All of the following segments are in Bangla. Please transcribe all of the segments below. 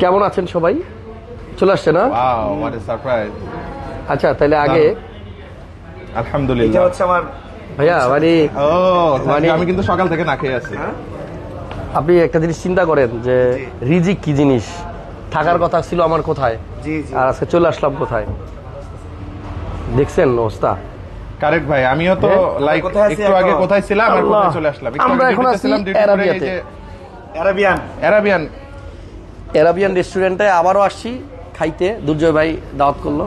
কেমন আছেন সবাই? চলে আসছে না? আচ্ছা তাহলে আগে আলহামদুলিল্লাহ। হচ্ছে আমার ভাইয়া মানে মানে- মানে আমি কিন্তু সকাল থেকে না খেয়ে আছি। আপনি একটা জিনিস চিন্তা করেন যে রিজিক কি জিনিস? থাকার কথা ছিল আমার কোথায়? জি জি। আর আজকে চলে আসলাম কোথায়? দেখছেন অবস্থা? কারেক্ট ভাই আমিও তো হ্যাঁ? লাইক কোথায় আছি একটু আগে কোথায় ছিলাম আর কোথায় চলে আসলাম। আমরা এখন আছি ছিলাম, অ্যারাবিয়ান। অ্যারাবিয়ান। অ্যারাবিয়ান রেস্টুরেন্টে আবারও আসছি খাইতে। দুর্জয় ভাই দাওয়াত করল।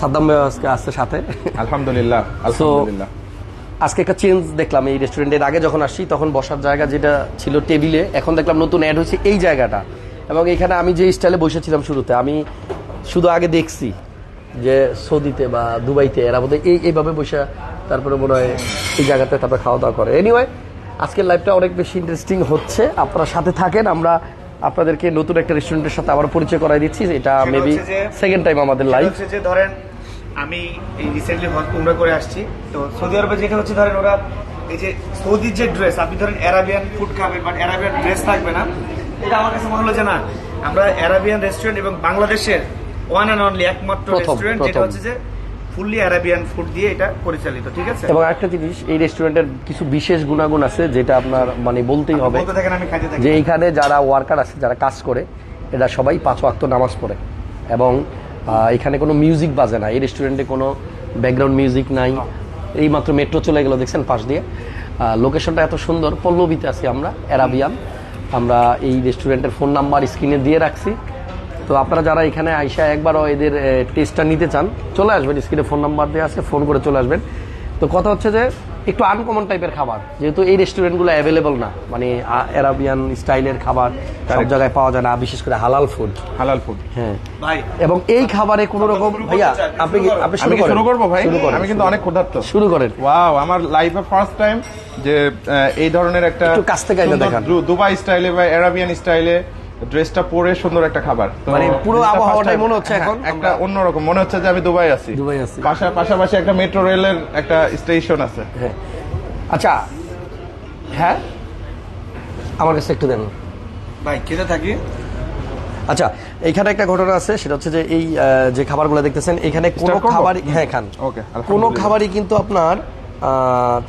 সাদ্দাম ভাই আজকে আসছে সাথে। আলহামদুলিল্লাহ আলহামদুলিল্লাহ। আজকে একটা চেঞ্জ দেখলাম এই রেস্টুরেন্টের আগে যখন আসছি তখন বসার জায়গা যেটা ছিল টেবিলে এখন দেখলাম নতুন অ্যাড হয়েছে এই জায়গাটা। এবং এখানে আমি যে স্টাইলে বসেছিলাম শুরুতে আমি শুধু আগে দেখছি যে সৌদিতে বা দুবাইতে এরা বোধহয় এই এইভাবে বসে তারপরে মনে হয় এই জায়গাতে তারপরে খাওয়া দাওয়া করে। এনিওয়ে আজকের লাইভটা অনেক বেশি ইন্টারেস্টিং হচ্ছে। আপনারা সাথে থাকেন আমরা আপনাদেরকে নতুন একটা রেস্টুরেন্টের সাথে আবার পরিচয় করাই দিচ্ছি এটা মেবি সেকেন্ড টাইম আমাদের লাইভ হচ্ছে যে ধরেন আমি এই রিসেন্টলি উমরা করে আসছি। তো সৌদি আরবে যেটা হচ্ছে ধরেন ওরা এই যে সৌদির যে ড্রেস আপনি ধরেন অ্যারাবিয়ান ফুড খাবেন বাট অ্যারাবিয়ান ড্রেস থাকবে না। এটা আমার কাছে মনে হলো যে না আমরা অ্যারাবিয়ান রেস্টুরেন্ট এবং বাংলাদেশের ওয়ান অ্যান্ড অনলি একমাত্র রেস্টুরেন্ট যেটা হচ্ছে যে ফুললি অ্যারাবিয়ান ফুড দিয়ে এটা পরিচালিত ঠিক আছে? এবং একটা জিনিস এই রেস্টুরেন্টের কিছু বিশেষ গুণাগুণ আছে যেটা আপনার মানে বলতেই হবে যে এইখানে যারা ওয়ার্কার আছে যারা কাজ করে এরা সবাই পাঁচ ওয়াক্ত নামাজ পড়ে। এবং এখানে কোনো মিউজিক বাজে না এই রেস্টুরেন্টে কোনো ব্যাকগ্রাউন্ড মিউজিক নাই। এইমাত্র মেট্রো চলে গেল দেখছেন পাশ দিয়ে। লোকেশনটা এত সুন্দর পল্লবীতে আছি আমরা অ্যারাবিয়ান আমরা এই রেস্টুরেন্টের ফোন নাম্বার স্ক্রিনে দিয়ে রাখছি। তো আপনারা যারা এখানে আইসা একবারও এদের টেস্টটা নিতে চান চলে আসবেন স্ক্রিনে ফোন নাম্বার দেওয়া আছে ফোন করে চলে আসবেন। তো কথা হচ্ছে যে একটু আনকমন টাইপের খাবার যেহেতু এই রেস্টুরেন্টগুলো অ্যাভেলেবল না মানে অ্যারাবিয়ান স্টাইলের খাবার সব জায়গায় পাওয়া যায় না বিশেষ করে হালাল ফুড হালাল ফুড হ্যাঁ। ভাই এবং এই খাবারে কোনো রকম ভাইয়া আপনি শুরু। আপনি আমি কি করেন। শুরু করব ভাই? শুরু আমি কিন্তু অনেক ক্ষুধার্ত। শুরু করেন। ওয়াও আমার লাইফে ফার্স্ট টাইম যে আহ, এই ধরনের একটা একটু কাছ থেকে দেখান। দুবাই স্টাইলে বা অ্যারাবিয়ান স্টাইলে ড্রেসটা পরে সুন্দর একটা খাবার। মানে পুরো আবহাওয়াটাই মনে হচ্ছে হ্যাঁ, এখন? একটা অন্যরকম মনে হচ্ছে যে আমি দুবাই আছি। দুবাই আছি। পাশা- পাশাপাশি একটা মেট্রো রেলের একটা স্টেশন আছে। হ্যাঁ। আচ্ছা হ্যাঁ? আমার কাছে একটু দেন। ভাই খেতে থাকি। আচ্ছা এইখানে একটা ঘটনা আছে সেটা হচ্ছে যে এই যে খাবারগুলো দেখতেছেন এখানে কোনো? খাবারই হ্যাঁ খান। কোনো খাবারই কিন্তু আপনার আহ,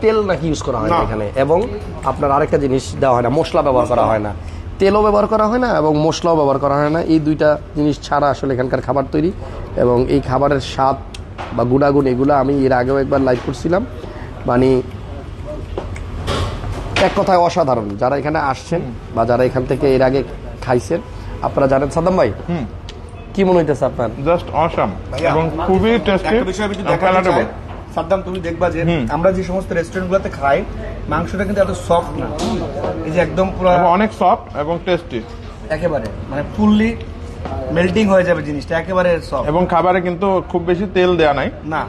তেল নাকি ইউজ করা হয় না। এখানে। এবং আপনার আরেকটা জিনিস দেওয়া হয় না মশলা ব্যবহার করা হয় না। তেলও ব্যবহার করা হয় না এবং মশলাও ব্যবহার করা হয় না। এই দুইটা জিনিস ছাড়া আসলে এখানকার খাবার তৈরি এবং এই খাবারের স্বাদ বা গুণাগুণ এগুলো আমি এর আগেও একবার লাইভ করছিলাম। মানে এক কথায় অসাধারণ। যারা এখানে আসছেন বা যারা এখান থেকে এর আগে খাইছেন আপনারা জানেন সাদাম ভাই? কি মনে হইতেছে আপনার? জাস্ট অসাম এবং খুবই টেস্টি সাদ্দাম তুমি দেখবা যে হুম। আমরা যে সমস্ত রেস্টুরেন্ট গুলোতে খাই মাংসটা কিন্তু এত সফট না। এই যে একদম পুরো অনেক সফট এবং টেস্টি একেবারে মানে ফুললি মেল্টিং হয়ে যাবে জিনিসটা একেবারে সফট এবং খাবারে কিন্তু খুব বেশি তেল দেয়া নাই। না।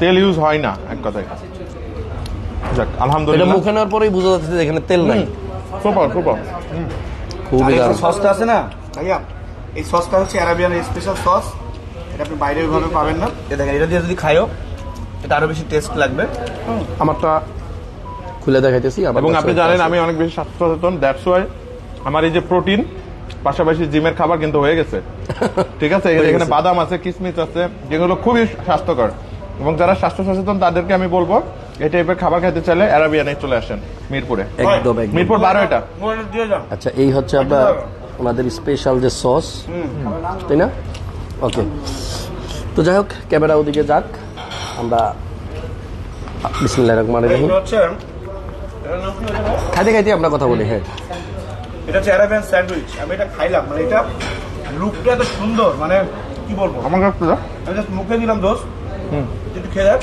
তেল ইউজ হয় না এক কথায়। যাক আলহামদুলিল্লাহ। মুখে নেওয়ার পরেই বোঝা যাচ্ছে যে এখানে তেল নাই। সুপার সুপার খুবই দারুণ। সসটা আছে না? ভাইয়া এই সসটা হচ্ছে অ্যারাবিয়ান স্পেশাল সস এটা আপনি বাইরে ওইভাবে পাবেন না। এ দেখেন এটা দিয়ে যদি খাইও এটা আরও বেশি টেস্ট লাগবে। আমারটা খুলে দেখাইতেছি এবং আপনি জানেন আমি অনেক বেশি স্বাস্থ্য সচেতন দ্যাটস ওয়াই আমার এই যে প্রোটিন পাশাপাশি জিমের খাবার কিন্তু হয়ে গেছে। ঠিক আছে? এখানে বাদাম আছে কিসমিস আছে যেগুলো খুবই স্বাস্থ্যকর। এবং যারা স্বাস্থ্য সচেতন তাদেরকে আমি বলব এই টাইপের খাবার খেতে চাইলে অ্যারাবিয়ানে চলে আসেন মিরপুরে। একদম একদম। মিরপুর বারো এটা মোবাইল দিয়ে যান আচ্ছা এই হচ্ছে আপনার ওনাদের স্পেশাল যে সস তাই না? ওকে তো যাই হোক ক্যামেরা ওদিকে যাক। আমরা বিসমিল্লাহ রহমান রহিম? খাইতে খাইতে আমরা কথা বলি হ্যাঁ। এটা হচ্ছে অ্যারাবিয়ান স্যান্ডউইচ আমি এটা খাইলাম মানে এটা লুকটা এত সুন্দর মানে কি বলব? আমার কাছে দাও। আমি জাস্ট মুখে দিলাম দোষ হুম। একটু খেয়ে দেখ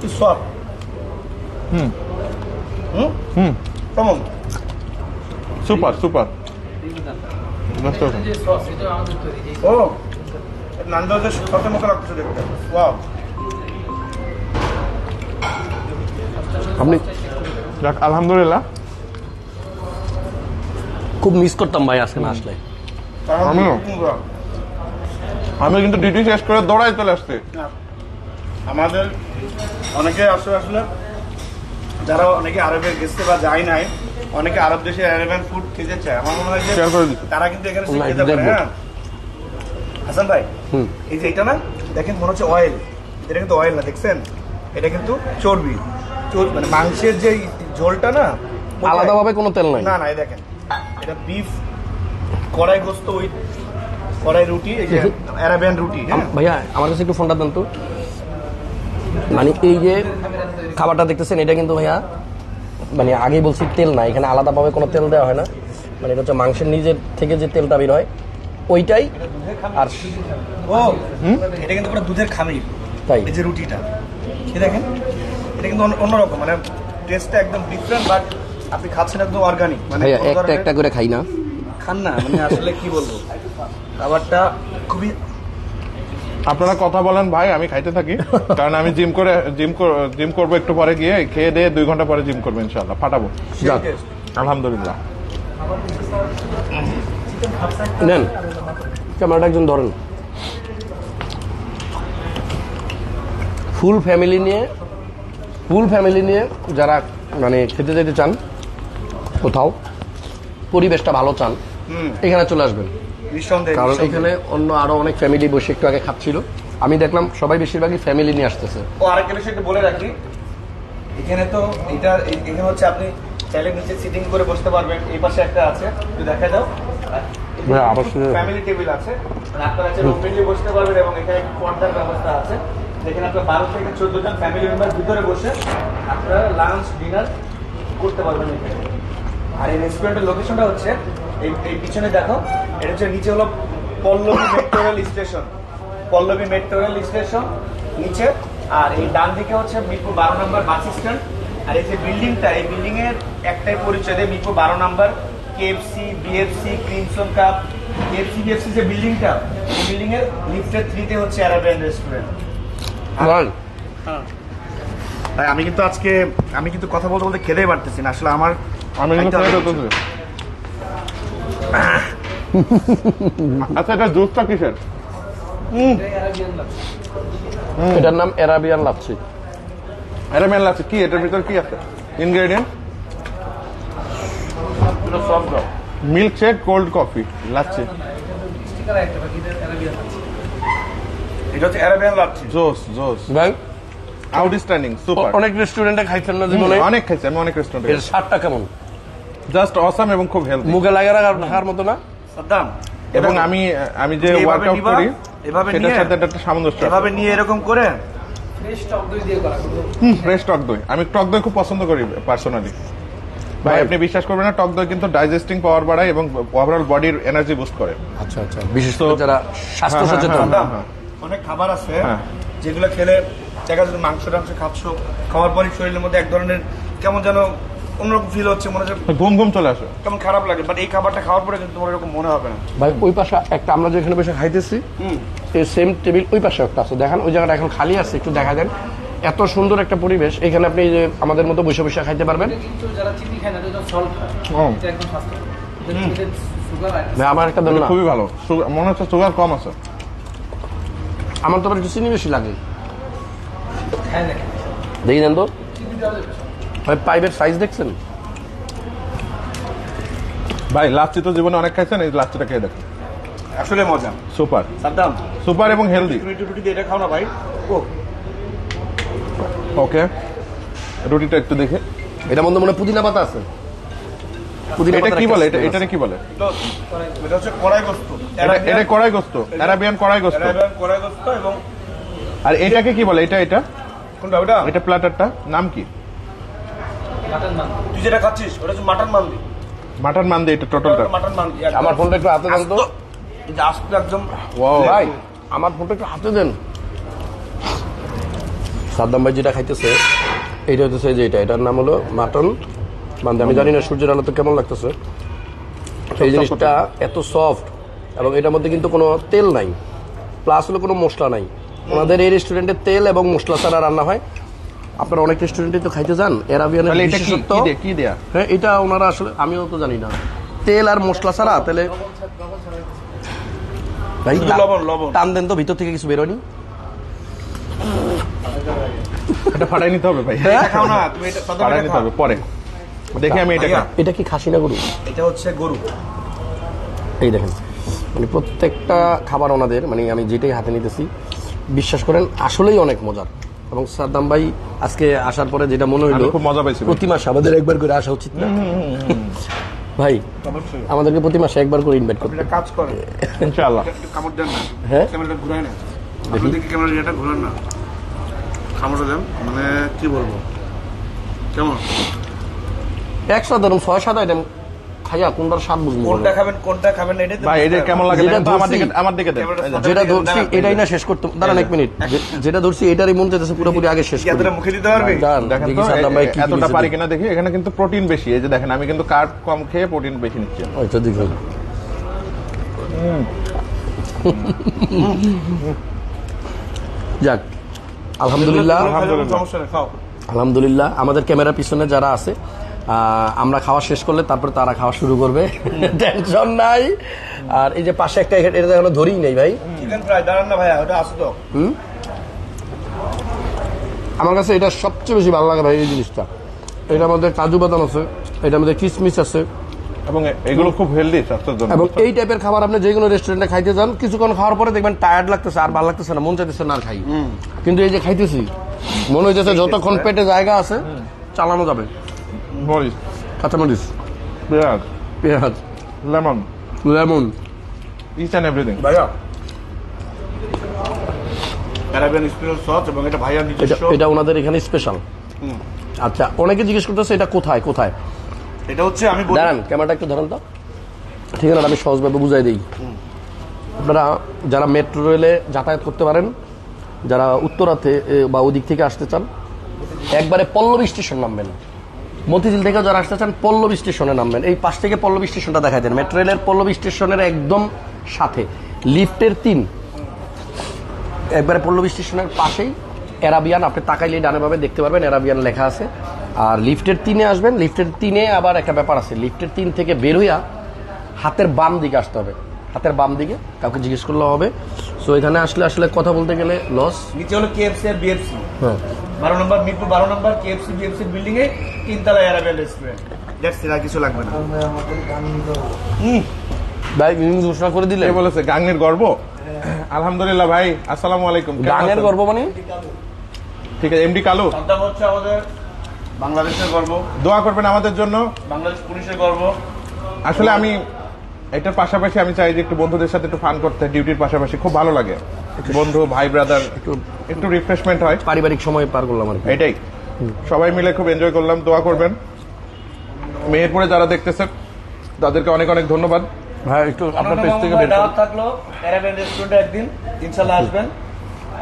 কি সফট হুম। হুম? হুম। কেমন? সুপার সুপার ও নান্দাজের সাথে মতো লাগছে দেখতে। ওয়াও আপনি যাক আলহামদুলিল্লাহ। খুব মিস করতাম ভাই আজকে না আসলে। আমিও। আমি কিন্তু ডিউটি শেষ করে দৌড়াই চলে আসছি। আমাদের অনেকে আসলে আসলে যারা অনেকে আরবে গেছে বা যায় নাই অনেকে আরব দেশে অ্যারাবিয়ান ফুড খেতে চায়। আমার মনে হয় যে করে তারা কিন্তু এখানে এসে না, পারে হ্যাঁ? হাসান ভাই হুম। এই যে এটা না দেখেন মনে হচ্ছে অয়েল এটা কিন্তু অয়েল না দেখছেন? এটা কিন্তু চর্বি। মানে মাংসের যে ঝোলটা না আলাদাভাবে কোনো তেল নাই। না না এই দেখেন এটা বিফ কড়াই গোস্ত ওই কড়াই রুটি এই যে অ্যারাবিয়ান রুটি হ্যাঁ? ভাইয়া আমার কাছে একটু ফোনটা দেন তো। মানে এই যে খাবারটা দেখতেছেন এটা কিন্তু ভাইয়া মানে আগেই বলছি তেল না এখানে আলাদাভাবে কোনো তেল দেওয়া হয় না। মানে এটা হচ্ছে মাংসের নিজের থেকে যে তেলটা বের হয় ওইটাই। আর ও এটা কিন্তু পুরো দুধের খামির তাই। এই যে রুটিটা। দেখেন এটা কিন্তু অন্যরকম মানে টেস্টটা একদম ডিফারেন্ট বাট আপনি খাচ্ছেন একদম অর্গানিক মানে একটা একটা করে খাই না। খান না মানে আসলে কি বলব? খাবারটা খুবই আপনারা কথা বলেন ভাই আমি খাইতে থাকি কারণ আমি জিম করে জিম জিম করব একটু পরে গিয়ে খেয়ে দিয়ে দুই ঘণ্টা পরে জিম করব ইনশাল্লাহ ফাটাবো। আলহামদুলিল্লাহ। নেন ক্যামেরাটা একজন ধরেন। ফুল ফ্যামিলি নিয়ে ফুল ফ্যামিলি নিয়ে যারা মানে খেতে যেতে চান কোথাও পরিবেশটা ভালো চান এখানে চলে আসবেন। কারণ এখানে অন্য আরও অনেক ফ্যামিলি বসে একটু আগে খাচ্ছিল। আমি দেখলাম সবাই বেশিরভাগই ফ্যামিলি নিয়ে আসতেছে। ও আরেকটা বিষয় একটু বলে রাখি। এখানে তো এটা এখানে হচ্ছে আপনি চাইলে নিচে সিটিং করে বসতে পারবেন। এই পাশে একটা আছে একটু দেখা অবশ্যই। ফ্যামিলি টেবিল আছে মানে আপনারা চাইলে ওপেনলি বসতে পারবেন এবং এখানে পর্দার ব্যবস্থা আছে। যেখানে আপনার বারো থেকে চোদ্দ জন ফ্যামিলি মেম্বার ভিতরে বসে আপনারা লাঞ্চ ডিনার করতে পারবেন এখানে। আর এই রেস্টুরেন্টের লোকেশনটা হচ্ছে, এই এই পিছনে দেখো, এটা হচ্ছে নিচে হলো Pallabi metro rail station Pallabi metro rail station নিচে, আর এই ডান দিকে হচ্ছে মিরপুর বারো নম্বর বাস স্ট্যান্ড। আর এই যে বিল্ডিংটা এই বিল্ডিং এর একটাই পরিচয় দেয় মিরপুর বারো নম্বর KFC BFC crimson cup KFC BFC যে বিল্ডিংটা এই বিল্ডিং এর লিফটের থ্রিতে হচ্ছে অ্যারাবিয়ান রেস্টুরেন্ট বল। তাই আমি কিন্তু আজকে আমি কিন্তু কথা বলতে বলতে খেতেই পারতেছি না। আসলে আমার আমি কিন্তু। আচ্ছা এটা জুসটা কিসের? এটার নাম অ্যারাবিয়ান লাচ্ছি। মেন লাগছে কি? এটার ভিতর কি আছে? Ingredient milk shake cold coffee lassi. এটা হচ্ছে অ্যারাবিয়ান লাচ্ছি। জোস জোস। ভাই আউটস্ট্যান্ডিং সুপার অনেক রেস্টুরেন্টে খাইছেন না জীবনে? অনেক খাইছি আমি অনেক এর স্বাদটা কেমন? জাস্ট অসাম এবং খুব হেলদি মুখে লাগা রাখার মতো না? সাদ্দাম এবং আমি আমি যে ওয়ার্কআউট করি এভাবে সেটার সাথে একটা সামঞ্জস্য আছে। এভাবে নিয়ে এরকম করে ফ্রেশ টক দই আমি টক দই খুব পছন্দ করি পার্সোনালি ভাই। আপনি বিশ্বাস করবেন না টক দই কিন্তু ডাইজেস্টিং পাওয়ার বাড়ায় এবং ওভারঅল বডির এনার্জি বুস্ট করে। আচ্ছা আচ্ছা। বিশেষ করে যারা স্বাস্থ্য হ্যাঁ, হ্যাঁ, সচেতন। হ্যাঁ। অনেক খাবার আছে। যেগুলো খেলে দেখা যাচ্ছে মাংস টাংস খাচ্ছ খাওয়ার পরই শরীরের মধ্যে এক ধরনের কেমন যেন অন্যরকম ফিল হচ্ছে মনে হচ্ছে ঘুম ঘুম চলে আসে। কেমন খারাপ লাগে বাট এই খাবারটা খাওয়ার পরে কিন্তু তোমার এরকম মনে হবে না। ভাই ওই পাশে একটা আমরা যেখানে বসে খাইতেছি হুম। এই সেম টেবিল ওই পাশে একটা আছে। দেখেন ওই জায়গাটা এখন খালি আছে একটু দেখা দেন। এত সুন্দর একটা পরিবেশ এখানে আপনি যে আমাদের মতো বসে বসে খাইতে পারবেন। কিন্তু যারা চিনি খায় না তাদের সল্ট খায় ও, এটা একদম স্বাস্থ্যকর। সুগার ভাই আমার একটা দেন খুবই ভালো। মনে হচ্ছে সুগার কম আছে। আমার তো আবার একটু চিনি বেশি লাগে। দেখি দেন তো। পাইপের সাইজ দেখছেন? ভাই লাচ্ছি তো জীবনে অনেক খাইছেন এই লাচ্ছিটা খেয়ে দেখেন। আসলে মজা। সুপার সাদ্দাম। সুপার এবং হেলদি রুটি দিয়ে এটা খাও না ভাই? ও। ওকে রুটিটা একটু দেখে। এটার মধ্যে মনে হয় পুদিনা পাতা আছে। পুদিনা এটা কি বলে? এটা এটা। কি বলে? এটা হচ্ছে কড়াই গোস্ত। এটা এটা কড়াই গোস্ত। অ্যারাবিয়ান কড়াই গোস্ত। অ্যারাবিয়ান কড়াই গোস্ত এবং আর এটাকে কি বলে? এটা এটা? কোনটা? ওটা? এটা প্ল্যাটারটা? নাম কি? মাটন তুই যেটা খাচ্ছিস ওটা হচ্ছে মাটন মান্দি। মাটন মান্দি এটা টোটালটা মাটন মান্দি আমার ফোনটা একটু হাতে দেন তো। একদম ওয়াও ভাই আমার ফোনটা একটু হাতে দেন। সাদ্দাম ভাই যেটা খাইতেছে এইটা হচ্ছে যে এটা এটার নাম হলো মাটন। মানে আমি জানি না সূর্যের আলো তো কেমন লাগতেছে। এই জিনিসটা এত সফট এবং এটার মধ্যে কিন্তু কোনো তেল নাই। প্লাস হলো কোনো মশলা নাই। ওনাদের এই রেস্টুরেন্টে তেল এবং মশলা ছাড়া রান্না হয়। আপনারা অনেক রেস্টুরেন্টে তো খাইতে যান। এটা কি? বিশেষত্ব। কি দিয়ে- হ্যাঁ এটা ওনারা আসলে আমিও তো জানি না। তেল আর মশলা ছাড়া তাহলে ভাই লবণ, লবণ। টান দেন তো ভিতর থেকে কিছু বেরোনি এটা ফাটাই নিতে হবে ভাই। এটা খাও না তুমি এটা ফাটাই নিতে হবে পরে। দেখি আমি এটা এটা কি খাসি না গরু? এটা হচ্ছে গরু। এই দেখেন মানে প্রত্যেকটা খাবার ওনাদের মানে আমি যেটাই হাতে নিতেছি বিশ্বাস করেন আসলেই অনেক মজার। এবং সাদ্দাম ভাই আজকে আসার পরে যেটা মনে হইল খুব মজা পাইছি প্রতি মাসে আমাদের একবার করে আসা উচিত না? ভাই আমাদেরকে প্রতি মাসে একবার করে ইনভাইট করতে। কাজ করে ইনশাআল্লাহ। কামড় দেন না। হ্যাঁ? ক্যামেরাটা ঘুরাই না দেখি। ক্যামেরা এটা ঘুরান না? দেন। মানে কি বলব? কেমন? একশো ধরুন ছয় সাত আইটেম খাইয়া কোনটার স্বাদ বুঝব কোনটা খাবেন কোনটা খাবেন এটা ভাই এটা কেমন লাগে? তো আমার দিকে আমার দিকে দেন। যেটা ধরছি এটাই না শেষ করতে দাঁড়ান এক মিনিট যেটা ধরছি এটারই মন চাইতেছে পুরোপুরি আগে শেষ কি মুখে দিতে পারবি? দাঁড়ান, দেখেন দেখি সাদ্দাম ভাই কি এতটা পারি কিনা দেখি এখানে কিন্তু প্রোটিন বেশি। এই যে দেখেন আমি কিন্তু কার্ব কম খেয়ে প্রোটিন বেশি নিচ্ছি। ওইটা দেখুন যাক। আলহামদুলিল্লাহ। আলহামদুলিল্লাহ। আমাদের ক্যামেরার পিছনে যারা আছে আমরা খাওয়া শেষ করলে তারপর তারা খাওয়া শুরু করবে। টেনশন নাই। আর এই যে পাশে একটা এটা এখনও ধরেই নেই ভাই। আমার কাছে এটা সবচেয়ে বেশি ভালো লাগে ভাই এই জিনিসটা। এটার মধ্যে কাজু বাদাম আছে এটার মধ্যে কিশমিশ আছে। এবং এগুলো খুব হেলদি স্বাস্থ্যের জন্য। এবং এই টাইপের খাবার আপনি যে কোনো রেস্টুরেন্টে খাইতে যান কিছুক্ষণ খাওয়ার পরে দেখবেন টায়ার্ড লাগতেছে আর ভালো লাগতেছে না মন চাইতেছে না আর খাই। কিন্তু এই যে খাইতেছি মনে হইতেছে যতক্ষণ পেটে জায়গা আছে চালানো যাবে। মরিচ। কাঁচামরিচ। পেঁয়াজ। পেঁয়াজ। Lemon. Lemon. Each and everything ভাইয়া। অ্যারাবিয়ান স্পেশাল সস এবং এটা ভাইয়ার এটা নিজস্ব। এটা ওনাদের এখানে স্পেশাল আচ্ছা অনেকে জিজ্ঞেস করতেছে এটা কোথায় কোথায়? এটা হচ্ছে আমি দাঁড়ান, ক্যামেরাটা একটু ধরেন তো। ঠিক আছে, আমি সহজভাবে বুঝাই দিই। আপনারা যারা মেট্রো রেলে যাতায়াত করতে পারেন, যারা উত্তরাতে বা ওদিক থেকে আসতে চান, একবারে পল্লবী স্টেশন নামবেন। মতিঝিল থেকে যারা আসতে চান, পল্লবী স্টেশনে নামবেন। এই পাশ থেকে পল্লবী স্টেশনটা দেখাই দেন। মেট্রো রেলের পল্লবী স্টেশনের একদম সাথে। লিফটের তিন। একবারে পল্লবী স্টেশনের পাশেই, অ্যারাবিয়ান, আপনি তাকাইলে ডানে দেখতে পারবেন, অ্যারাবিয়ান লেখা আছে। আর লিফটের তিনে আসবেন লিফটের তিনে আবার একটা ব্যাপার আছে লিফটের তিন থেকে বের হইয়া হাতের বাম দিকে আসতে হবে। হাতের বাম দিকে কাউকে জিজ্ঞেস করলে হবে। সো এখানে আসলে আসলে কথা বলতে গেলে লস নিচে হলো কেএফসি আর বিএফসি হ্যাঁ। বারো নম্বর মিরপুর বারো নম্বর কেএফসি বিএফসি বিল্ডিং এ তিনতলা অ্যারাবিয়ান রেস্টুরেন্ট দ্যাটস আর কিছু লাগবে না। ভাই ইনিংস ঘোষণা করে দিলে কে বলেছে? গাঙ্গের গর্ব? আলহামদুলিল্লাহ ভাই আসসালামু আলাইকুম। গাঙ্গের গর্ব মানে? ঠিক আছে এমডি কালু? সন্তান হচ্ছে আমাদের বাংলাদেশের গর্ব। দোয়া করবেন আমাদের জন্য। বাংলাদেশ পুলিশের গর্ব। আসলে আমি এটার পাশাপাশি আমি চাই যে একটু বন্ধুদের সাথে একটু ফান করতে ডিউটির পাশাপাশি খুব ভালো লাগে। বন্ধু ভাই ব্রাদার একটু একটু রিফ্রেশমেন্ট হয়। পারিবারিক সময় পার করলাম আর কি। এটাই। সবাই মিলে খুব এনজয় করলাম দোয়া করবেন। মেহেরপুরে যারা দেখতেছেন তাদেরকে অনেক অনেক ধন্যবাদ। ভাই একটু আপনার পেজ থেকে বের করুন। দাওয়াত থাকল অ্যারাবিয়ান রেস্টুরেন্টে একদিন ইনশাল্লাহ আসবেন।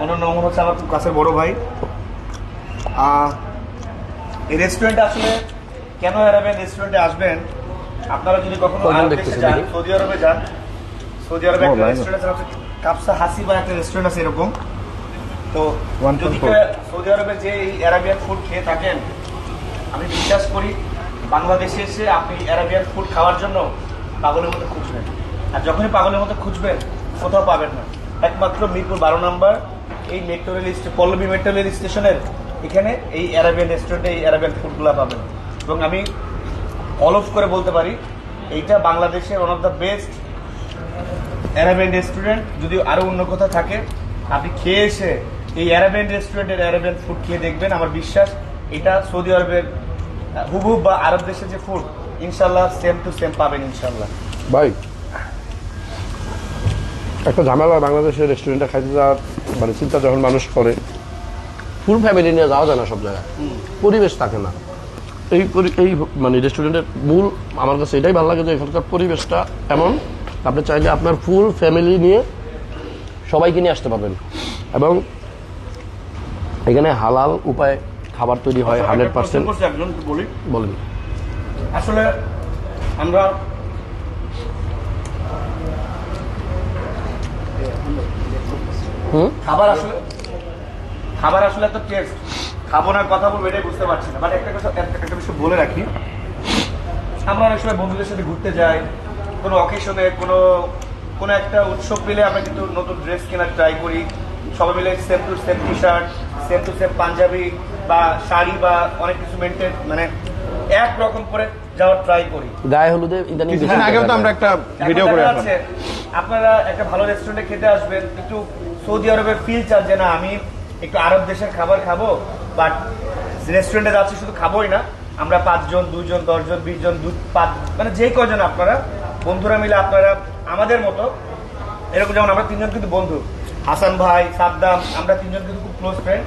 অনন্য মোহাম্মদ হচ্ছে আমার খুব কাছের বড় ভাই। আহ, এই রেস্টুরেন্টে আসলে কেন অ্যারাবিয়ান রেস্টুরেন্টে আসবেন? আপনারা যদি কখনো যান সৌদি আরবে যান সৌদি আরবে একটা রেস্টুরেন্ট আছে কাপসা হাসি বা একটা রেস্টুরেন্ট আছে এরকম। তো যদি সৌদি আরবে যে এই অ্যারাবিয়ান ফুড খেয়ে থাকেন আমি বিশ্বাস করি বাংলাদেশে এসে আপনি অ্যারাবিয়ান ফুড খাওয়ার জন্য পাগলের মতো খুঁজবেন। আর যখনই পাগলের মতো খুঁজবেন কোথাও পাবেন না। একমাত্র মিরপুর বারো নম্বর এই metro rail Pallabi metro rail স্টেশনের এখানে এই অ্যারাবিয়ান রেস্টুরেন্টে এই অ্যারাবিয়ান ফুডগুলো পাবেন। এবং আমি অল অফ করে বলতে পারি এইটা বাংলাদেশের one of the best Arabian restaurant যদি আরও অন্য কোথাও থাকে আপনি খেয়ে এসে এই অ্যারাবিয়ান রেস্টুরেন্টের অ্যারাবিয়ান ফুড খেয়ে দেখবেন। আমার বিশ্বাস এটা সৌদি আরবের আহ, হুবহুব বা আরব দেশের যে ফুড ইনশাল্লাহ সেম টু সেম পাবেন ইনশাল্লাহ। ভাই একটা ঝামেলা বাংলাদেশের রেস্টুরেন্টে খাইতে যাওয়ার মানে চিন্তা যখন মানুষ করে ফুল ফ্যামিলি নিয়ে যাওয়া যায় না সব জায়গায়? পরিবেশ থাকে না। এই এই মানে রেস্টুরেন্টের মূল আমার কাছে এটাই ভালো লাগে যে এখানকার পরিবেশটা এমন আপনি চাইলে আপনার ফুল ফ্যামিলি নিয়ে সবাইকে নিয়ে আসতে পারবেন। এবং এখানে হালাল উপায় খাবার তৈরি হয় হান্ড্রেড পার্সেন্ট একটু বলি। বলেন। আসলে আমরা হুম? খাবার আসলে খাবার আসলে একটা টেস্ট খাব না কথা বলব এটাই বুঝতে পারছি না। বাট একটা কথা একটা একটা বিষয় বলে রাখি। আমরা অনেক সময় বন্ধুদের সাথে ঘুরতে যাই কোনো অকেশনে কোনো কোনো একটা উৎসব পেলে আমরা কিন্তু নতুন ড্রেস কেনার ট্রাই করি। সবাই মিলে same to same T shirt same to same panjabi বা শাড়ি বা অনেক কিছু মেনটেন মানে এক রকম করে যাওয়ার ট্রাই করি। গায়ে হলুদে ইদানিং কিছুদিন আগেও তো আমরা একটা ভিডিও করে আপনারা একটা ভালো রেস্টুরেন্টে খেতে আসবেন কিন্তু সৌদি আরবের ফিল চান যে না আমি একটু আরব দেশের খাবার খাব বাট রেস্টুরেন্টে যাচ্ছি শুধু খাবোই না। আমরা পাঁচজন দুজন দশজন বিশ জন দু পাঁচ মানে যে কজন আপনারা বন্ধুরা মিলে আপনারা আমাদের মতো এরকম যেমন আমরা তিনজন কিন্তু বন্ধু। হাসান ভাই সাদ্দাম আমরা তিনজন কিন্তু খুব ক্লোজ ফ্রেন্ড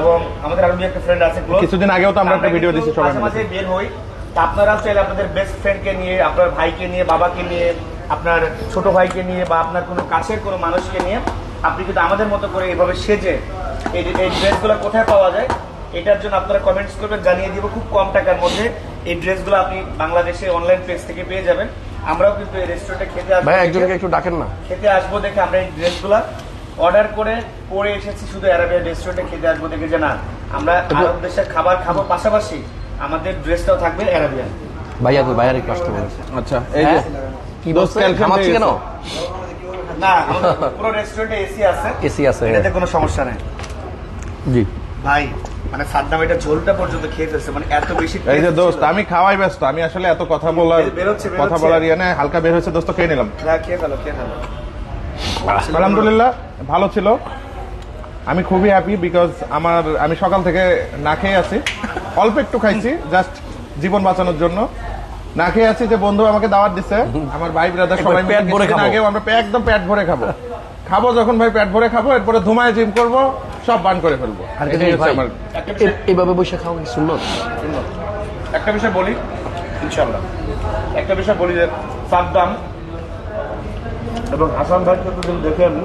এবং আমাদের আরও একটা ফ্রেন্ড আছে কিছুদিন আগেও তো আমরা একটা কিন্তু দিছি সবাই মাঝে বের হই। আপনারা চাইলে আপনাদের বেস্ট ফ্রেন্ডকে নিয়ে আপনার ভাইকে নিয়ে বাবাকে নিয়ে আপনার ছোট ভাইকে নিয়ে বা আপনার কোনো কাছের কোনো মানুষকে নিয়ে আপনি কিন্তু আমাদের মতো করে এভাবে সেজে এই এই ড্রেসগুলো কোথায় পাওয়া যায় এটার জন্য আপনারা কমেন্টস করবেন জানিয়ে দিব খুব কম টাকার মধ্যে। এই ড্রেসগুলো আপনি বাংলাদেশে অনলাইন পেজ থেকে পেয়ে যাবেন। আমরাও কিন্তু এই রেস্টুরেন্টে খেতে আসব ভাই একজনকে একটু ডাকেন না। খেতে আসব দেখে আমরা এই ড্রেসগুলো। অর্ডার করে পরে এসেছি শুধু অ্যারাবিয়ান রেস্টুরেন্টে খেতে আসব দেখে যে না আমরা আরব দেশের খাবার খাব। পাশাপাশি আমাদের ড্রেসটাও থাকবে অ্যারাবিয়ান ভাইয়া কই ভাইয়ার একটু আসতে আচ্ছা এই যে হ্যাঁ? কি দোস্ত বলছে খামাচ্ছি কেন? না পুরো রেস্টুরেন্টে এসি আছে। এসি আছে এটাতে কোনো সমস্যা নেই। জি। ভাই মানে সাদ্দাম এটা ঝোলটা পর্যন্ত খেয়ে ফেলছে মানে এত বেশি এই যে দোস্ত আমি খাওয়াই ব্যস্ত আমি আসলে এত কথা বলার। কথা বলার ইয়ে নেই হালকা বের হয়েছে দোস্ত খেয়ে নিলাম। হ্যাঁ খেয়ে ফেলো খেয়ে ফেলো। আলহামদুলিল্লাহ ভালো ছিল। আমি খুবই হ্যাপি বিকজ আমার আমি সকাল থেকে না খেয়ে আছি। অল্প একটু খাইছি জাস্ট জীবন বাঁচানোর জন্য। না খেয়ে আছি যে বন্ধু আমাকে দাওয়াত দিছে। আমার ভাই ব্রাদার সবাই পেট ভরে খাব। আমরা একদম পেট ভরে খাব। খাব যখন ভাই পেট ভরে খাব এরপরে ধুমায় জিম করব। সব বান করে ফেলব। আর এটাই হচ্ছে ভাই আমার একটা বিষয় এ- এইভাবে বসে খাওয়া কি সুন্দর একটা বিষয় বলি ইনশাল্লাহ একটা বিষয় বলি যে সাদ্দাম এবং হাসান ভাইকে তো যদি দেখে আমি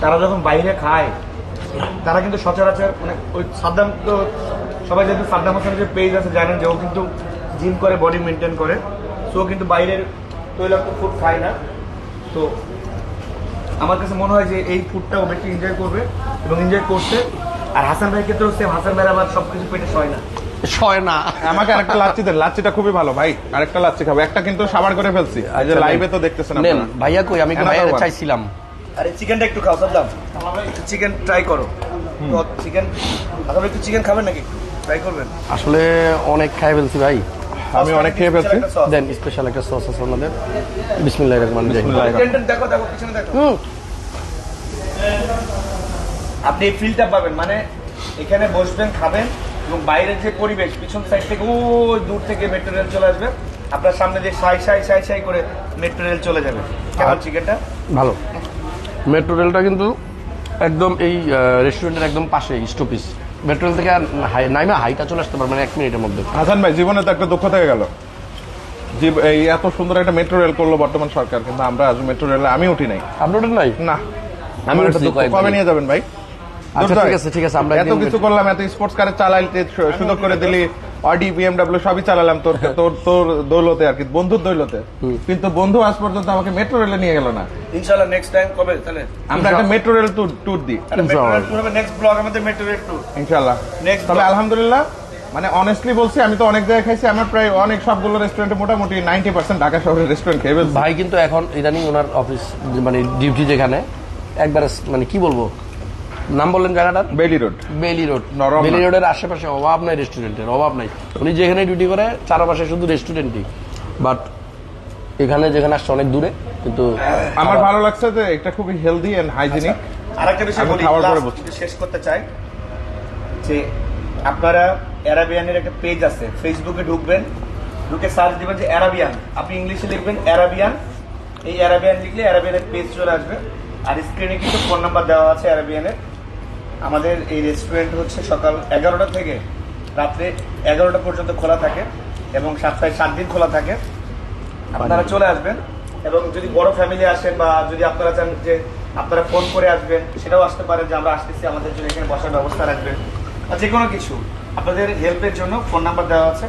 তারা যখন বাইরে খায় তারা কিন্তু সচরাচর মানে ওই সাদ্দাম তো সবাই যেহেতু সাদ্দাম হোসেনের যে পেজ আছে জানেন যে ও কিন্তু জিম করে বডি মেনটেন করে। সো ও কিন্তু বাইরের তৈলাক্ত ফুড খায় না। তো আমার কাছে মনে হয় যে এই ফুডটা ও বেশি এনজয় করবে এবং এনজয় করছে। আর হাসান ভাইকে তো সেম হাসান ভাইয়ের আবার সবকিছু পেটে সয় না। সয় না। আমাকে আরেকটা লাচ্ছি দেন লাচ্ছিটা খুবই ভালো ভাই আরেকটা লাচ্ছি খাব। একটা কিন্তু সাবার করে ফেলছি এই আচ্ছা, লাইভে তো দেখতেছেন নেন আপনারা। ভাইয়া কই? আমি ভাইয়া. চাইছিলাম। আরে চিকেনটা একটু খাও সাদ্দাম চিকেন ট্রাই করো। তো চিকেন আসলে একটু চিকেন খাবেন নাকি? ট্রাই করবেন। আসলে অনেক খাই ফেলছি ভাই। আমি অনেক খেয়ে ফেলছি। দেন স্পেশাল একটা সস আছে আপনাদের বিসমিল্লাহির রহমানির রহিম। বিসমিল্লাহ। চিকেনটা দেখো দেখো পিছনে দেখো। আপনি এই ফিলটা পাবেন মানে এখানে বসবেন খাবেন এবং বাইরের যে পরিবেশ পিছন সাইড থেকে ওই দূর থেকে মেট্রো রেল চলে আসবে। আপনার সামনে দিয়ে সাই সাই সাই সাই করে মেট্রো রেল চলে যাবে। কেমন চিকেনটা ভালো। মেট্রো রেলটা কিন্তু একদম এই রেস্টুরেন্টের একদম পাশে স্টপিস মেট্রো রেল থেকে নাইমা হাইটা চলে আসতে পারবে মানে এক মিনিটের মধ্যে। হাসান ভাই জীবনে তো একটা দুঃখ থেকে গেল। যে এই এত সুন্দর একটা মেট্রো রেল করল বর্তমান সরকার কিন্তু আমরা আজ মেট্রো রেলে আমি উঠি নাই। আপনি উঠেন নাই? না। আমি। কবে নিয়ে যাবেন ভাই? আচ্ছা, ঠিক আছে, ঠিক আছে, আমরা এত কিছু করলাম এত স্পোর্টস কারে চালাইতে সুযোগ করে দিলি। অডি বিএমডব্লিউ সবই চালালাম তোর তোর তোর দৌলতে আর কি বন্ধুর দৌলতে। কিন্তু বন্ধু আজ পর্যন্ত আমাকে মেট্রো রেলে নিয়ে গেল না। ইনশাআল্লাহ নেক্সট টাইম কবে? তাহলে আমরা একটা মেট্রো রেল ট্যুর ট্যুর দিই। মেট্রো রেল ট্যুর হবে নেক্সট ব্লগ আমাদের মেট্রো রেল ট্যুর ইনশাল্লাহ নেক্সট তবে আলহামদুলিল্লাহ মানে অনেস্টলি বলছি আমি তো অনেক জায়গায় খাইছি আমার প্রায় অনেক সবগুলো রেস্টুরেন্টে মোটামুটি নাইনটি পার্সেন্ট ঢাকা শহরের রেস্টুরেন্ট খেয়ে ভাই কিন্তু এখন ইদানিং ওনার অফিস মানে ডিউটি যেখানে একবার মানে কি বলব? নাম বললেন জায়গাটার বেলি রোড। বেলি রোড। নরম বেলি। রোডের আশেপাশে অভাব নাই রেস্টুরেন্টের অভাব নাই। উনি যেখানে ডিউটি করে চারপাশে শুধু রেস্টুরেন্টই। বাট এখানে যেখানে আসছে অনেক দূরে কিন্তু আমার ভালো লাগছে যে এটা খুবই হেলদি এন্ড হাইজিনিক আরেকটা বিষয় বলি শেষ করতে চাই যে আপনারা অ্যারাবিয়ানের একটা পেজ আছে ফেসবুকে ঢুকবেন ঢুকে সার্চ দিবেন যে অ্যারাবিয়ান। আপনি ইংলিশে লিখবেন অ্যারাবিয়ান। এই অ্যারাবিয়ান লিখলে অ্যারাবিয়ানের পেজ চলে আসবে। আর স্ক্রিনে কিন্তু ফোন নাম্বার দেওয়া আছে অ্যারাবিয়ানের। আমাদের এই রেস্টুরেন্ট হচ্ছে সকাল এগারোটা থেকে রাত্রে এগারোটা পর্যন্ত খোলা থাকে এবং সপ্তাহে সাত দিন খোলা থাকে। আপনারা চলে আসবেন এবং যদি বড় ফ্যামিলি আসেন বা যদি আপনারা চান যে আপনারা ফোন করে আসবেন সেটাও আসতে পারেন যে আমরা আসতেছি আমাদের জন্য এখানে বসার ব্যবস্থা রাখবেন। বা যে কোনো কিছু আপনাদের হেল্পের জন্য ফোন নাম্বার দেওয়া আছে।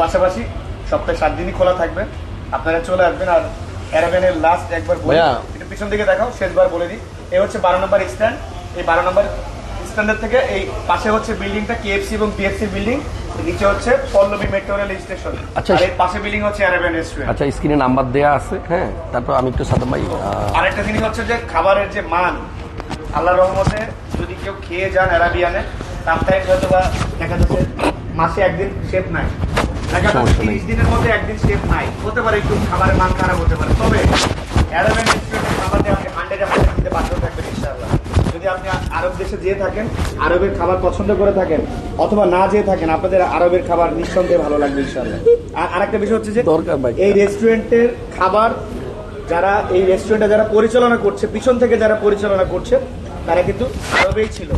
পাশাপাশি সপ্তাহে সাত দিনই খোলা থাকবে। আপনারা চলে আসবেন আর অ্যারাবেনের লাস্ট একবার বলে। পিছন দিকে দেখাও শেষবার বলে দিই। এই হচ্ছে বারো নম্বর স্ট্যান্ড এই বারো নম্বর স্ট্যান্ডের থেকে এই পাশে হচ্ছে বিল্ডিংটা কেএফসি এবং পিএফসি বিল্ডিং নিচে হচ্ছে পল্লবী মেট্রো রেল স্টেশন। আচ্ছা। এই পাশে বিল্ডিং হচ্ছে অ্যারাবিয়ান রেস্টুরেন্ট আচ্ছা স্ক্রিনে নাম্বার দেওয়া আছে হ্যাঁ? তারপর আমি একটু সাদা ভাই আরেকটা জিনিস হচ্ছে যে খাবারের যে মান রহমতে যদি কেউ খেয়ে যান অ্যারাবিয়ানে সামটাইমস হয়তো বা দেখা যাচ্ছে মাসে একদিন শেফ নাই। দেখা যাচ্ছে তিরিশ দিনের মধ্যে একদিন শেফ নাই। হতে পারে একটু খাবারের মান খারাপ হতে পারে। তবে অ্যারাবিয়ান রেস্টুরেন্টের খাবারটা আপনি হান্ড্রেড পার্সেন্ট দিতে যদি আপনি আরব দেশে যেয়ে থাকেন আরবের খাবার পছন্দ করে থাকেন অথবা না যেয়ে থাকেন আপনাদের আরবের খাবার নিঃসন্দেহে ভালো লাগবে ইনশাআল্লাহ। আর আরেকটা বিষয় হচ্ছে যে দরকার ভাই। এই রেস্টুরেন্টের খাবার যারা এই রেস্টুরেন্টটা যারা পরিচালনা করছে পিছন থেকে যারা পরিচালনা করছে তারা কিন্তু আরবেই ছিল।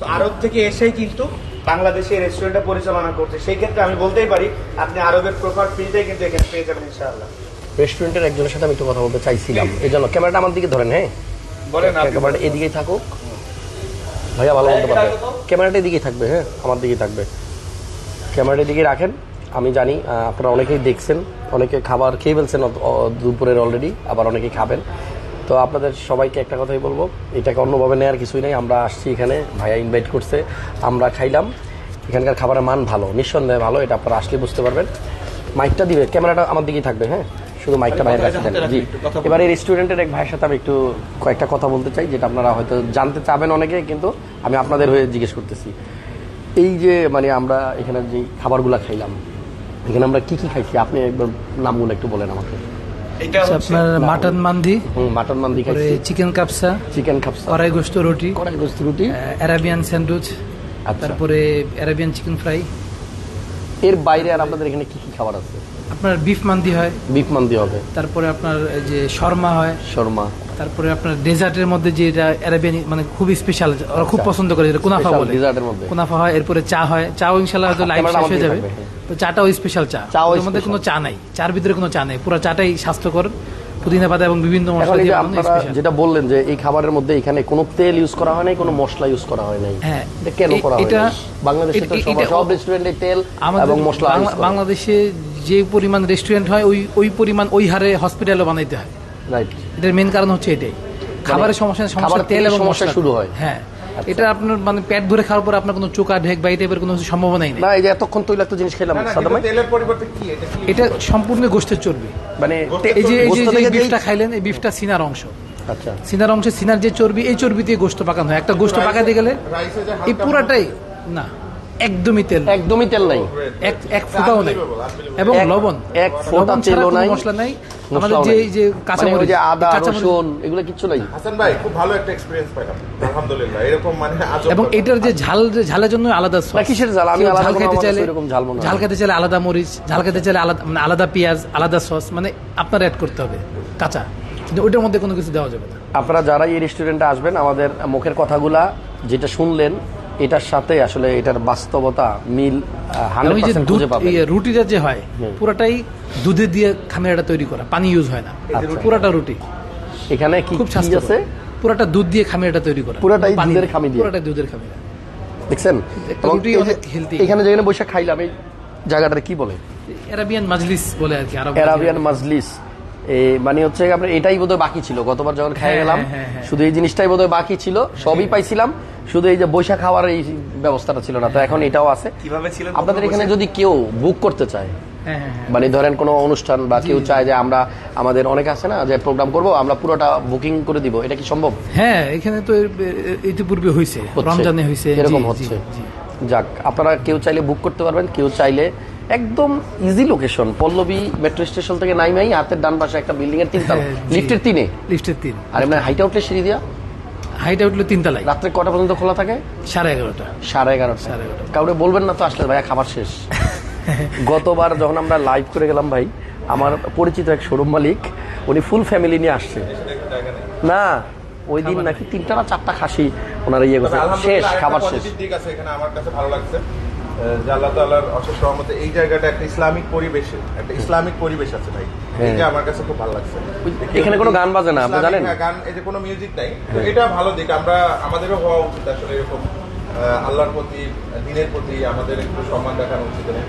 তো আরব থেকে এসেই কিন্তু বাংলাদেশে রেস্টুরেন্টটা পরিচালনা করছে। সেই ক্ষেত্রে আমি বলতেই পারি আপনি আরবের প্রপার ফিলটাই কিন্তু এখানে পেয়ে যাবেন ইনশাআল্লাহ। রেস্টুরেন্টের একজনের সাথে আমি একটু কথা বলতে চাইছিলাম। এই জন্য ক্যামেরাটা আমার দিকে ধরেন হ্যাঁ? ক্যামেরাটা এদিকেই থাকুক। ভাইয়া, ভালো বলতে ক্যামেরাটা থাকবে হ্যাঁ? আমার দিকেই থাকবে। রাখেন। আমি জানি আপনারা অনেকেই দেখছেন, অনেকে খাবার খেয়ে ফেলছেন দুপুরের অলরেডি আবার অনেকে খাবেন। তো আপনাদের সবাইকে একটা কথাই বলব, এটাকে অন্যভাবে নেওয়ার কিছুই নেই। আমরা আসছি এখানে, ভাইয়া ইনভাইট করছে, আমরা খাইলাম। এখানকার খাবারের মান ভালো, নিঃসন্দেহে ভালো, এটা আপনারা আসলে বুঝতে পারবেন। মাইকটা দিবে, ক্যামেরাটা আমার দিকেই থাকবে হ্যাঁ? শুধু মাইকটা বাইরে রাখতে দেন জি। এবার এই রেস্টুরেন্টের এক ভাইয়ের সাথে আমি একটু কয়েকটা কথা বলতে চাই যেটা আপনারা হয়তো জানতে চাবেন অনেকে কিন্তু আমি আপনাদের হয়ে জিজ্ঞেস করতেছি। এই যে মানে আমরা এখানে যে খাবারগুলো খাইলাম এখানে আমরা কি কি খাইছি? আপনি একবার নামগুলো একটু বলেন আমাকে। এটা আচ্ছা, হচ্ছে আপনার মাটন মান্দি মাটন মান্দি খাইছি। চিকেন কাপসা চিকেন খাপসা কড়াই গোস্ত রুটি কড়াই গোস্ত রুটি। অ্যারাবিয়ান স্যান্ডউইচ আচ্ছা। তারপরে অ্যারাবিয়ান চিকেন ফ্রাই এর বাইরে আর আপনাদের এখানে কি কি খাবার আছে? আপনার বিফ মান্দি হয়। বিফ মান্দি হবে। তারপরে আপনার যে শর্মা হয়। শর্মা। তারপরে আপনার ডেজার্টের মধ্যে যেটা অ্যারাবিয়ান মানে খুব স্পেশাল ওরা খুব আচ্ছা। পছন্দ করে যেটা কুনাফা বলে। এর মধ্যে। কুনাফা হয় এরপরে চা হয়। চাও ইনশাল্লাহ হয়তো লাইভ শেষ হয়ে যাবে। হ্যাঁ। তো চাটাও স্পেশাল চা। চাও মধ্যে কোনো চা নাই। চার ভিতরে কোনো চা নেই। পুরো চাটাই স্বাস্থ্যকর। পুদিনা পাতা এবং বিভিন্ন মশলা দিয়ে আপনারা যেটা বললেন যে এই খাবারের মধ্যে এখানে কোনো তেল ইউজ করা হয় নাই কোনো মশলা ইউজ করা হয় নাই। হ্যাঁ। এটা কেন করা হয় এটা- বাংলাদেশে তো সব- রেস্টুরেন্টে তেল এবং মশলা বাংলাদেশে যে পরিমাণ রেস্টুরেন্ট হয় ওই ওই পরিমাণ ওই হারে হসপিটালও বানাইতে হয়। রাইট এটার মেন কারণ হচ্ছে এটাই। খাবারের সমস্যা সমস্যা তেল এবং সমস্যা মশলা। শুরু হয়। হ্যাঁ। এটা আপনার মানে পেট ধরে খাওয়ার পর আপনার কোনো চোকা ঢেক বা এই টাইপের কোনো সম্ভাবনাই নেই। না এই যে এতক্ষণ তৈলাক্ত জিনিস খেলাম তেলের পরিবর্তে কি? এটা এটা সম্পূর্ণ গোষ্ঠের চর্বি। মানে এই যে এই যে- বিফটা খাইলেন এই বিফটা সিনার অংশ। আচ্ছা। সিনার অংশে সিনার যে চর্বি এই চর্বি দিয়ে গোস্ত পাকানো হয়। একটা গোস্ত পাকাতে গেলে এই পুরাটাই না। একদমই তেল। একদমই তেল নাই। এক এক ফোঁটাও নাই। এবং লবণ। এক ফোঁটা লবণ তেলও নাই, মশলা নাই। আমাদের যে যে মানে ওই যে আদা রসুন এগুলো কিচ্ছু নাই। হাসান ভাই খুব ভালো একটা এক্সপিরিয়েন্স পাইলাম। আলহামদুলিল্লাহ এরকম মানে এবং এটার যে ঝাল ঝালের জন্য আলাদা। কিসের ঝাল? আমি আলাদা ঝাল খেতে চাইলে এরকম ঝাল মনে ঝাল খেতে চাইলে আলাদা মরিচ ঝাল খেতে চাইলে আলাদা মানে আলাদা পেঁয়াজ আলাদা সস মানে আপনার অ্যাড করতে হবে কাঁচা। কিন্তু ওইটার মধ্যে কোনো কিছু দেওয়া যাবে না। আপনারা যারা এই রেস্টুরেন্টে আসবেন আমাদের মুখের কথাগুলা যেটা শুনলেন এটার সাথে আসলে এটার বাস্তবতা মিল ইয়ে, রুটিটা যে হয় পুরাটাই দুধে দিয়ে খামিরাটা তৈরি করা পানি ইউজ হয় না। আচ্ছা। পুরাটা রুটি। এখানে কি খুব স্বাস্থ্য আছে? পুরাটা দুধ দিয়ে খামিরাটা তৈরি করা। পুরাটাই দুধের খামি দিয়ে। পুরাটাই দুধের খামিরা দেখছেন। এখানে যেখানে বসে খাইলাম এই জায়গাটার কি বলে? অ্যারাবিয়ান মাজলিস বলে আর কি অ্যারাবিয়ান মাজলিস মানে হচ্ছে আমরা এটাই বোধহয় বাকি ছিল। গতবার যখন খাই হ্যাঁ, গেলাম হ্যাঁ, হ্যাঁ। শুধু এই জিনিসটাই বোধহয় বাকি ছিল সবই পাইছিলাম। শুধু এই যে বৈশাখ খাওয়ার এই ব্যবস্থাটা ছিল না তো এখন এটাও আছে। কীভাবে ছিল আপনাদের এখানে যদি কেউ বুক করতে চায় হ্যাঁ হ্যাঁ হ্যাঁ। মানে ধরেন কোনো অনুষ্ঠান বা কেউ চায় যে আমরা আমাদের অনেক আছে না যে প্রোগ্রাম করব আমরা পুরোটা বুকিং করে দিব এটা কি সম্ভব? হ্যাঁ এখানে তো ইতিপূর্বে হয়েছে রমজানে হয়েছে এরকম হচ্ছে। যাক আপনারা কেউ চাইলে বুক করতে পারবেন কেউ চাইলে একদম easy location Pallabi metro station থেকে নাইমাই হাতের ডান পাশে একটা বিল্ডিং এর তিনতলা হ্যাঁ। লিফটের তিনে। লিফটের তিন। আর এমনি হাইট আউটলেট সিঁড়ি দিয়া? হাইটা উঠল তিনতলায়। রাত্রে কটা পর্যন্ত খোলা থাকে? সাড়ে এগারোটা। সাড়ে এগারোটা। সাড়ে এগারোটা। কাউরে বলবেন না তো আসলে ভাইয়া খাবার শেষ। গতবার যখন আমরা লাইভ করে গেলাম ভাই আমার পরিচিত এক শোরুম মালিক উনি ফুল ফ্যামিলি নিয়ে আসছে। না ওই দিন নাকি তিনটা না চারটা খাসি ওনারা ইয়ে করছে। শেষ খাবার শেষ। ঠিক আছে এখানে আমার কাছে ভালো লাগছে। যে আল্লাহ তাআলার অশেষ রহমতে এই জায়গাটা একটা ইসলামিক পরিবেশে একটা ইসলামিক পরিবেশ আছে ভাই। হ্যাঁ। এটা আমার কাছে খুব ভালো লাগছে। এখানে কোনো গান বাজে না, আপনি জানেন? গান এই যে কোনো মিউজিক নাই। তো এটা ভালো দিক আমরা আমাদেরও হওয়া উচিত আসলে এরকম। আল্লাহর প্রতি দিনের প্রতি আমাদের একটু সম্মান দেখানো উচিত এবং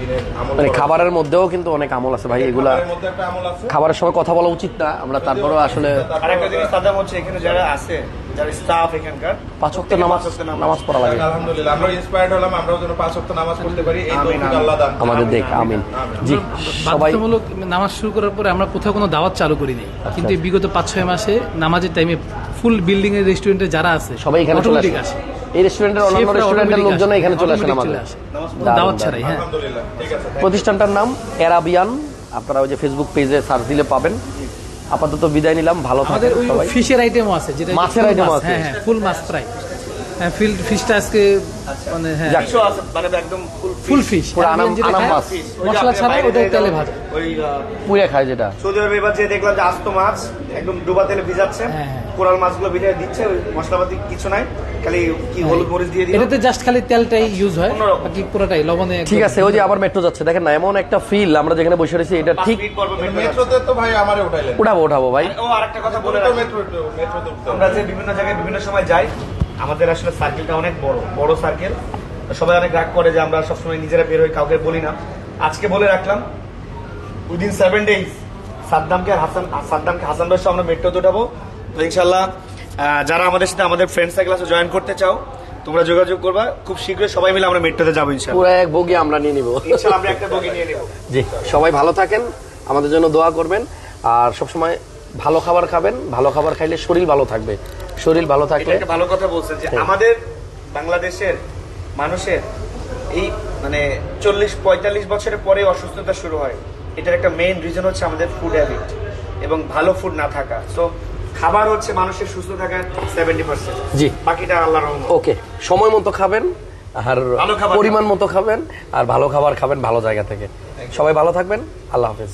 দিনের আমল মানে খাবারের মধ্যেও কিন্তু অনেক আমল আছে ভাই এগুলা খাবারের মধ্যে একটা আমল আছে। খাবারের সময় কথা বলা উচিত না আমরা তারপরেও আসলে আরেকটা জিনিস সাদাম হচ্ছে এখানে যারা আছে যারা স্টাফ এখানকার পাঁচ ওয়াক্ত নামাজ নামাজ। নামাজ পড়া লাগে। আলহামদুলিল্লাহ আমরা ইন্সপায়ার্ড হলাম আমরাও যেন পাঁচ ওয়াক্ত নামাজ পড়তে পারি এই তৌফিক আল্লাহ দান। আমাদের দেখ আমিন জি সবাই বাধ্যতামূলক নামাজ শুরু করার পরে আমরা কোথাও কোনো দাওয়াত চালু করি নাই। আচ্ছা। কিন্তু এই বিগত পাঁচ ছয় মাসে নামাজের টাইমে ফুল বিল্ডিং এর রেস্টুরেন্টে যারা আছে সবাই এখানে চলে আসে। এই রেস্টুরেন্টের অন্যান্য রেস্টুরেন্টের লোকজন এখানে চলে আসেন আমাদের। দাওয়াত ছাড়াই হ্যাঁ। প্রতিষ্ঠানটার নাম এরাবিয়ান। আপনারা ওই যে ফেসবুক পেজে সার্চ দিলে পাবেন। আপাতত বিদায় নিলাম ভালো থাকেন সবাই। ফিশের আইটেমও আছে যেটা মাছের আইটেম আছে? হ্যাঁ হ্যাঁ ফুল মাছ ফ্রাই হ্যাঁ ফিশটা আজকে মানে হ্যাঁ। যাক। ফিশও আছে মানে একদম ফুল ফুল ফিশ পুরো আনাম- আনাম মাছ। মশলা ছাড়া ওটা তেলে ভাজা। ওই আহ, খায় যেটা। সৌদি আরবে এবার যে দেখলাম যে আস্ত মাছ একদম ডুবা তেলে ভিজাচ্ছে। হ্যাঁ, হ্যাঁ। কোরাল মাছগুলো ভিজে দিচ্ছে মশলাপাতি কিছু নাই। খালি কি হলুদ মরিচ দিয়ে দিল। এটাতে জাস্ট খালি তেলটাই ইউজ হয় বাকি পুরোটাই লবণে ঠিক আছে ওই যে আবার মেট্রো যাচ্ছে। দেখেন না এমন একটা ফিল আমরা যেখানে বসে রয়েছি এটা ঠিক। মেট্রোতে তো ভাই আমারে উঠাইলেন। উঠাবো উঠাবো ভাই। ও আরেকটা কথা বলে তো মেট্রো। আমরা যে বিভিন্ন জায়গায় বিভিন্ন সময় যাই আমাদের আসলে সার্কেলটা অনেক বড় বড় সার্কেল সবাই অনেক রাগ করে যে আমরা সবসময় নিজেরা বের হই কাউকে বলি না। আজকে বলে রাখলাম উইদিন সেভেন ডেজ সাদ্দামকে আর হাসান সাদ্দামকে হাসান ভাইয়ের সঙ্গে আমরা মেট্রোতে উঠাবো। তো ইনশাল্লাহ যারা আমাদের সাথে আমাদের ফ্রেন্ড সার্কেল আছে জয়েন করতে চাও তোমরা যোগাযোগ করবা। খুব শীঘ্রই সবাই মিলে আমরা মেট্রোতে যাব ইনশাল্লাহ পুরো এক বগি আমরা নিয়ে নিব। ইনশাল্লাহ আমরা একটা বগি নিয়ে নেব। জি সবাই ভালো থাকেন আমাদের জন্য দোয়া করবেন। আর সবসময় ভালো খাবার খাবেন ভালো খাবার খাইলে শরীর ভালো থাকবে। শরীর ভালো থাকলে। ভালো কথা বলছেন যে হ্যাঁ। আমাদের বাংলাদেশের মানুষের এই মানে চল্লিশ পঁয়তাল্লিশ বছরের পরে অসুস্থতা শুরু হয়। এটার একটা মেইন রিজন হচ্ছে আমাদের ফুড হ্যাবিট এবং ভালো ফুড না থাকা। সো খাবার হচ্ছে মানুষের সুস্থ থাকার সেভেন্টি পার্সেন্ট জি। বাকিটা আল্লাহর ওকে সময় মতো খাবেন আর পরিমাণ মতো খাবেন আর ভালো খাবার খাবেন ভালো জায়গা থেকে। সবাই ভালো থাকবেন। আল্লাহ হাফেজ।